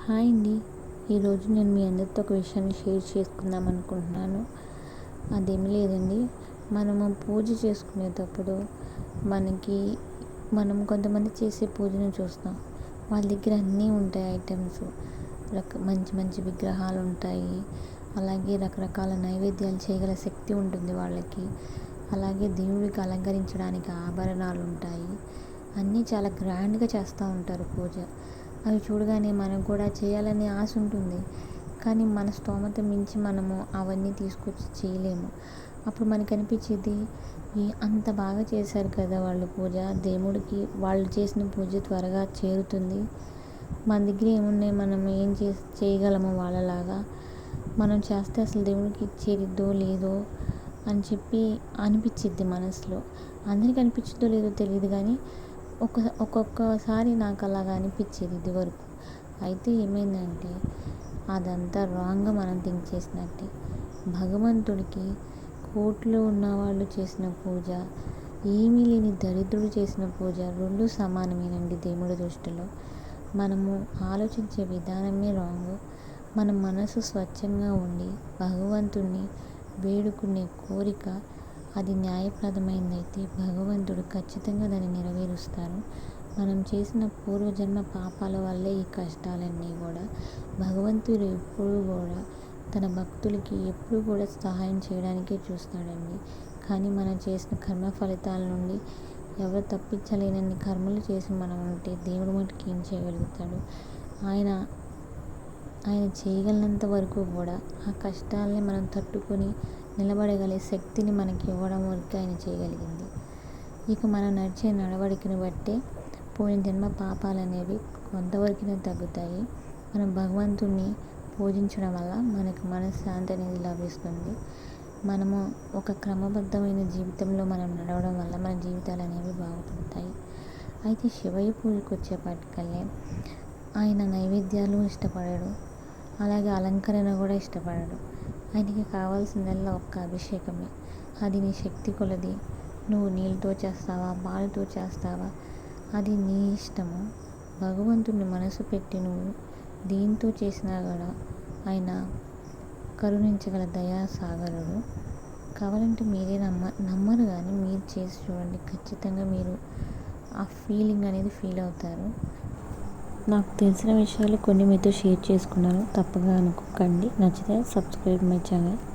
Hi అండి. ఈరోజు నేను మీ అందరితో ఒక విషయాన్ని షేర్ చేసుకుందాం అనుకుంటున్నాను. అదేమి లేదండి. మనము పూజ చేసుకునేటప్పుడు మనకి మనం కొంతమంది చేసే పూజను చూస్తాం. వాళ్ళ దగ్గర అన్నీ ఉంటాయి ఐటమ్స్. రక మంచి మంచి విగ్రహాలు ఉంటాయి. అలాగే రకరకాల నైవేద్యాలు చేయగల శక్తి ఉంటుంది వాళ్ళకి. అలాగే దేవుడికి అలంకరించడానికి ఆభరణాలు ఉంటాయి. అన్నీ చాలా గ్రాండ్గా చేస్తూ ఉంటారు పూజ. అవి చూడగానే మనం కూడా చేయాలని ఆశ ఉంటుంది. కానీ మన స్తోమత మించి మనము అవన్నీ తీసుకొచ్చి చేయలేము. అప్పుడు మనకు అనిపించేది అంత బాగా చేశారు కదా వాళ్ళు పూజ. దేవుడికి వాళ్ళు చేసిన పూజ త్వరగా చేరుతుంది. మన దగ్గర ఏమున్నాయి? మనం ఏం చే చేయగలము వాళ్ళలాగా? మనం చేస్తే అసలు దేవుడికి చేరిద్దో లేదో? అని చెప్పి అనిపించిద్ది మనసులో. అందరికీ అనిపించిద్దో లేదో తెలియదు కానీ ఒక ఒక్కొక్కసారి నాకు అలాగా అనిపించేది ఇదివరకు అయితే ఏమైందంటే అదంతా రాంగ్గా మనం థింక్ చేసినట్టే. భగవంతుడికి కోట్లో ఉన్నవాళ్ళు చేసిన పూజ ఏమీ లేని దరిద్రుడు చేసిన పూజ రెండు సమానమేనండి దేవుడి దృష్టిలో. మనము ఆలోచించే విధానమే రాంగ్ మన మనసు స్వచ్ఛంగా ఉండి భగవంతుణ్ణి వేడుకునే కోరిక అది న్యాయప్రదమైందైతే భగవంతుడు ఖచ్చితంగా దాన్ని నెరవేరుస్తారు. మనం చేసిన పూర్వజన్మ పాపాల వల్లే ఈ కష్టాలన్నీ కూడా భగవంతుడు ఎప్పుడూ కూడా తన భక్తులకి ఎప్పుడు కూడా సహాయం చేయడానికే చూస్తాడండి. కానీ మనం చేసిన కర్మ ఫలితాల నుండి ఎవరు తప్పించలేనన్ని కర్మలు చేసి మనం ఉంటే దేవుడు మటుకు ఏం చేయగలుగుతాడు? ఆయన ఆయన చేయగలిగినంత వరకు కూడా ఆ కష్టాలని మనం తట్టుకొని నిలబడగలిగే శక్తిని మనకి ఇవ్వడం వరకు ఆయన చేయగలిగింది. ఇక మనం నడిచే నడవడికను బట్టే పోయిన జన్మ పాపాలు అనేవి కొంతవరకునే తగ్గుతాయి. మనం భగవంతుణ్ణి పూజించడం వల్ల మనకు మనశ్శాంతి అనేది లభిస్తుంది. మనము ఒక క్రమబద్ధమైన జీవితంలో మనం నడవడం వల్ల మన జీవితాలు అనేవి బాగుపడతాయి. అయితే శివయ్య పూజకు వచ్చేపాటికల్లే ఆయన నైవేద్యాలు ఇష్టపడడు. అలాగే అలంకరణ కూడా ఇష్టపడడు. ఆయనకి కావాల్సిందల్లా ఒక్క అభిషేకమే. అది నీ శక్తి కొలది. నువ్వు నీళ్ళతో చేస్తావా? పాలతో చేస్తావా? అది నీ ఇష్టము. భగవంతుని మనసు పెట్టి నువ్వు దీంతో చేసినా కూడా ఆయన కరుణించగల దయాసాగరుడు. కావాలంటే మీరే నమ్మ నమ్మరు కానీ మీరు చేసి చూడండి. ఖచ్చితంగా మీరు ఆ ఫీలింగ్ అనేది ఫీల్ అవుతారు. నాకు తెలిసిన విషయాలు కొన్ని మీతో షేర్ చేసుకున్నాను. తప్పగా అనుకోకండి. నచ్చితే సబ్స్క్రైబ్ మై ఛానల్.